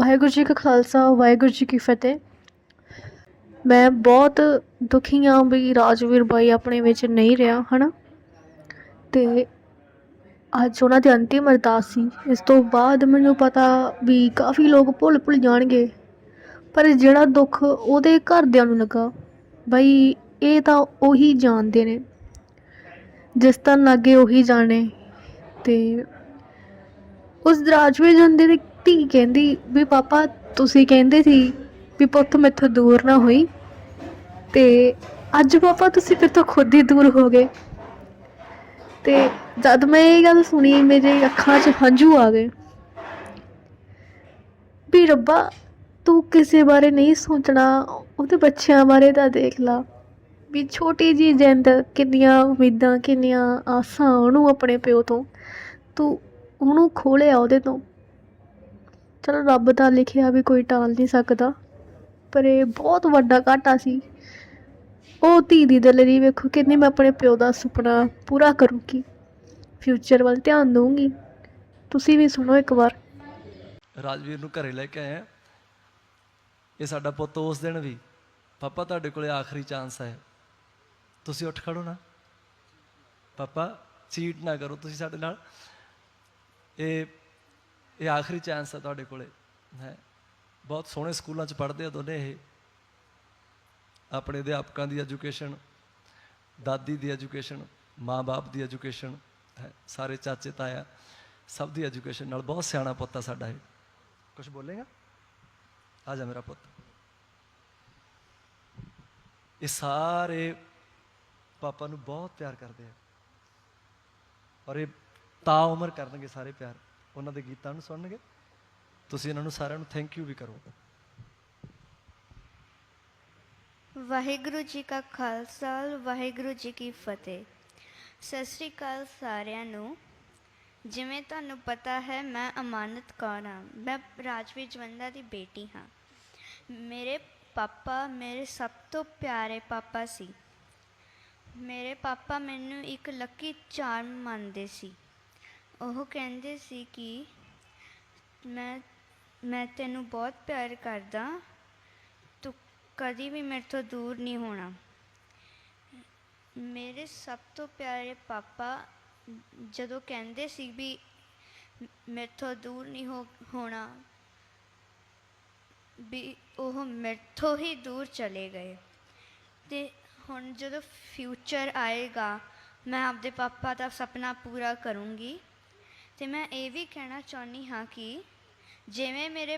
ਵਾਹਿਗੁਰੂ ਜੀ ਕਾ ਖਾਲਸਾ, ਵਾਹਿਗੁਰੂ ਜੀ ਕੀ ਫਤਿਹ। ਮੈਂ ਬਹੁਤ ਦੁਖੀ ਹਾਂ ਵੀ ਰਾਜਵੀਰ ਬਾਈ ਆਪਣੇ ਵਿੱਚ ਨਹੀਂ ਰਿਹਾ, ਹਨਾ? ਤੇ ਅੱਜ ਉਹਨਾਂ ਦੀ ਅੰਤਿਮ ਅਰਦਾਸ ਸੀ। ਇਸ ਤੋਂ ਬਾਅਦ ਮੈਨੂੰ ਪਤਾ ਵੀ ਕਾਫੀ ਲੋਕ ਭੁੱਲ ਭੁੱਲ ਜਾਣਗੇ। ਪਰ ਜਿਹੜਾ ਦੁੱਖ ਉਹਦੇ ਘਰਦਿਆਂ ਨੂੰ ਲੱਗਾ, ਬਈ ਇਹ ਤਾਂ ਉਹੀ ਜਾਣਦੇ ਨੇ। ਜਿਸ ਤਾਂ ਲੱਗੇ ਉਹੀ ਜਾਣੇ। ਤੇ ਉਸ ਰਾਜਵੀਰ ਜਾਂਦੇ ਦੀ ਧੀ ਕਹਿੰਦੀ ਵੀ ਪਾਪਾ, ਤੁਸੀਂ ਕਹਿੰਦੇ ਸੀ ਵੀ ਪੁੱਤ ਮੈਥੋਂ ਦੂਰ ਨਾ ਹੋਈ ਤੇ ਅੱਜ ਪਾਪਾ ਤੁਸੀਂ ਫਿਰ ਤੋਂ ਖੁਦ ਹੀ ਦੂਰ ਹੋ ਗਏ। ਤੇ ਜਦ ਮੈਂ ਇਹ ਗੱਲ ਸੁਣੀ, ਮੇਰੇ ਅੱਖਾਂ 'ਚ ਹੰਝੂ ਆ ਗਏ ਵੀ ਰੱਬਾ, ਤੂੰ ਕਿਸੇ ਬਾਰੇ ਨਹੀਂ ਸੋਚਣਾ, ਉਹਦੇ ਬੱਚਿਆਂ ਬਾਰੇ ਤਾਂ ਦੇਖ ਲਾ ਵੀ ਛੋਟੀ ਜੀ ਜਿੰਦ ਕਿੰਨੀਆਂ ਉਮੀਦਾਂ, ਕਿੰਨੀਆਂ ਆਸਾਂ ਉਹਨੂੰ ਆਪਣੇ ਪਿਓ ਤੋਂ ਤੂੰ ਉਹਨੂੰ ਖੋਲਿਆ ਉਹਦੇ ਤੋਂ। ਚਲੋ ਰੱਬ ਦਾ ਲਿਖਿਆ ਵੀ ਕੋਈ ਟਾਲ ਨਹੀਂ ਸਕਦਾ। ਪਰ ਇਹ ਬਹੁਤ ਵੱਡਾ ਘਾਟਾ ਸੀ। ਉਹ ਧੀ ਦੀ ਦਿਲਰੀ ਵੇਖੋ ਕਿੰਨੀ ਮੈਂ ਆਪਣੇ ਪਿਓ ਦਾ ਸੁਪਨਾ ਪੂਰਾ ਕਰੂੰਗੀ। ਫਿਊਚਰ ਵੱਲ ਧਿਆਨ ਦਊਂਗੀ। ਤੁਸੀਂ ਵੀ ਸੁਣੋ ਇੱਕ ਵਾਰ। ਰਾਜਵੀਰ ਨੂੰ ਘਰੇ ਲੈ ਕੇ ਆਏ ਆ। ਇਹ ਸਾਡਾ ਪੁੱਤ ਉਸ ਦਿਨ ਵੀ, ਪਾਪਾ, ਤੁਹਾਡੇ ਕੋਲੇ ਆਖਰੀ ਚਾਂਸ ਹੈ। ਤੁਸੀਂ ਉੱਠ ਖੜੋ ਨਾ। ਪਾਪਾ ਚੀਟ ਨਾ ਕਰੋ ਤੁਸੀਂ ਸਾਡੇ ਨਾਲ। ਇਹ ਇਹ ਆਖਰੀ ਚਾਂਸ ਆ ਤੁਹਾਡੇ ਕੋਲੇ। ਹੈ? ਬਹੁਤ ਸੋਹਣੇ ਸਕੂਲਾਂ 'ਚ ਪੜ੍ਹਦੇ ਆ ਦੋਨੇ ਇਹ। ਆਪਣੇ ਅਧਿਆਪਕਾਂ ਦੀ ਐਜੂਕੇਸ਼ਨ ਦਾਦੀ ਦੀ ਐਜੂਕੇਸ਼ਨ ਮਾਂ-ਬਾਪ ਦੀ ਐਜੂਕੇਸ਼ਨ ਹੈ? ਸਾਰੇ ਚਾਚੇ ਤਾਇਆ, ਸਭ ਦੀ ਐਜੂਕੇਸ਼ਨ ਨਾਲ ਬਹੁਤ ਸਿਆਣਾ ਪੁੱਤ ਆ ਸਾਡਾ ਇਹ। ਕੁਝ ਬੋਲੇਗਾ? ਆ ਜਾ ਮੇਰਾ ਪੁੱਤ। ਇਹ ਸਾਰੇ ਪਾਪਾ ਨੂੰ ਬਹੁਤ ਪਿਆਰ ਕਰਦੇ ਆ। ਔਰ ਇਹ ਤਾਂ ਉਮਰ ਕਰਨਗੇ ਸਾਰੇ ਪਿਆਰ। ਉਹਨਾਂ ਦੇ ਗੀਤਾਂ ਨੂੰ ਸੁਣਨਗੇ। ਤੁਸੀਂ ਇਹਨਾਂ ਨੂੰ ਸਾਰਿਆਂ ਨੂੰ ਥੈਂਕ ਯੂ ਵੀ ਕਰੋ। ਵਾਹਿਗੁਰੂ ਜੀ ਕਾ ਖਾਲਸਾ, ਵਾਹਿਗੁਰੂ ਜੀ ਕੀ ਫਤਿਹ। ਸਤਿ ਸ੍ਰੀ ਅਕਾਲ ਸਾਰਿਆਂ ਨੂੰ। ਜਿਵੇਂ ਤੁਹਾਨੂੰ ਪਤਾ ਹੈ, ਮੈਂ ਅਮਾਨਤ ਕੌਰ ਹਾਂ। ਮੈਂ ਰਾਜਵੀਰ ਜਵੰਦਾ ਦੀ ਬੇਟੀ ਹਾਂ। ਮੇਰੇ ਪਾਪਾ ਮੇਰੇ ਸਭ ਤੋਂ ਪਿਆਰੇ ਪਾਪਾ ਸੀ। ਮੇਰੇ ਪਾਪਾ ਮੈਨੂੰ ਇੱਕ ਲੱਕੀ ਚਾਰਮ ਮੰਨਦੇ ਸੀ। ਉਹ ਕਹਿੰਦੇ ਸੀ ਕਿ ਮੈਂ ਮੈਂ ਤੈਨੂੰ ਬਹੁਤ ਪਿਆਰ ਕਰਦਾ। ਤੂੰ ਕਦੀ ਵੀ ਮੇਰੇ ਤੋਂ ਦੂਰ ਨਹੀਂ ਹੋਣਾ। ਮੇਰੇ ਸਭ ਤੋਂ ਪਿਆਰੇ ਪਾਪਾ ਜਦੋਂ ਕਹਿੰਦੇ ਸੀ ਵੀ ਮੇਰੇ ਤੋਂ ਦੂਰ ਨਹੀਂ ਹੋ, ਹੋਣਾ, ਵੀ ਉਹ ਮੇਰੇ ਤੋਂ ਹੀ ਦੂਰ ਚਲੇ ਗਏ। ਤੇ ਹੁਣ ਜਦੋਂ ਫਿਊਚਰ ਆਏਗਾ, ਮੈਂ ਆਪਦੇ ਪਾਪਾ ਦਾ ਸੁਪਨਾ ਪੂਰਾ ਕਰੂੰਗੀ। ਅਤੇ ਮੈਂ ਇਹ ਵੀ ਕਹਿਣਾ ਚਾਹੁੰਦੀ ਹਾਂ ਕਿ ਜਿਵੇਂ ਮੇਰੇ